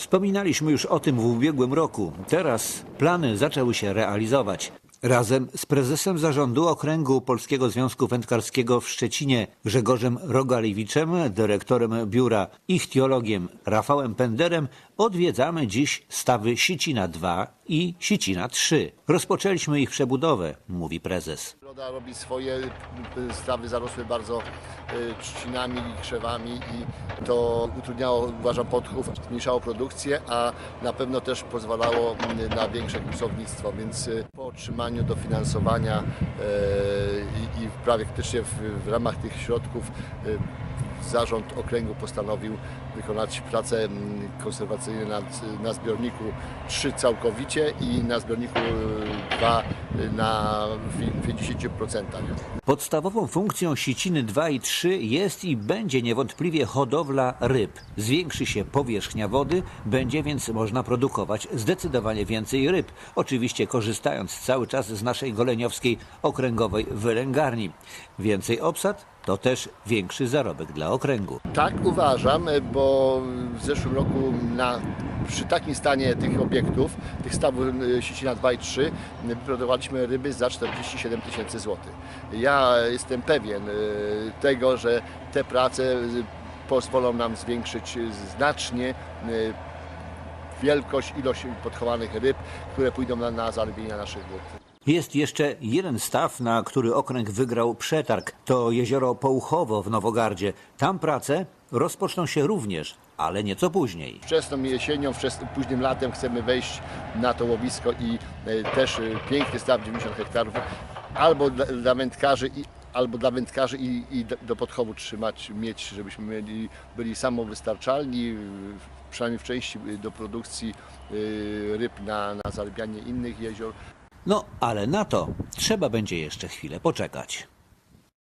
Wspominaliśmy już o tym w ubiegłym roku. Teraz plany zaczęły się realizować. Razem z prezesem zarządu Okręgu Polskiego Związku Wędkarskiego w Szczecinie Grzegorzem Rogalewiczem, dyrektorem biura ichtiologiem Rafałem Penderem odwiedzamy dziś stawy Sicina 2 i Sicina 3. Rozpoczęliśmy ich przebudowę, mówi prezes. Roda robi swoje, y, stawy zarosły bardzo y, trzcinami i krzewami i to utrudniało, uważam, podchów, zmniejszało produkcję, a na pewno też pozwalało y, na większe kłusownictwo, więc y, po otrzymaniu dofinansowania y, i, i praktycznie w, w ramach tych środków y, Zarząd okręgu postanowił wykonać prace mm, konserwacyjne na, na zbiorniku 3 całkowicie i na zbiorniku 2 na pi- 50%. Podstawową funkcją Siciny 2 i 3 jest i będzie niewątpliwie hodowla ryb. Zwiększy się powierzchnia wody, będzie więc można produkować zdecydowanie więcej ryb. Oczywiście korzystając cały czas z naszej goleniowskiej okręgowej wylęgarni. Więcej obsad to też większy zarobek dla okręgu. Tak uważam, bo w zeszłym roku na, przy takim stanie tych obiektów, tych stawów y, Sicina 2 i 3, wyprodukowaliśmy ryby za 47 tysięcy złotych. Ja jestem pewien y, tego, że te prace y, pozwolą nam zwiększyć znacznie wielkość, ilość podchowanych ryb, które pójdą na, na zarobienia naszych wód. Jest jeszcze jeden staw, na który okręg wygrał przetarg. To jezioro Połchowo w Nowogardzie. Tam prace rozpoczną się również, ale nieco później. Wczesną jesienią, wczesnym, późnym latem chcemy wejść na to łowisko i e, też e, piękny staw 90 hektarów albo dla, dla wędkarzy i albo dla wędkarzy i, i do- podchowu trzymać, mieć, żebyśmy mieli, byli samowystarczalni, przynajmniej w części do produkcji e, ryb na, na zarabianie innych jezior. No, ale na to trzeba będzie jeszcze chwilę poczekać.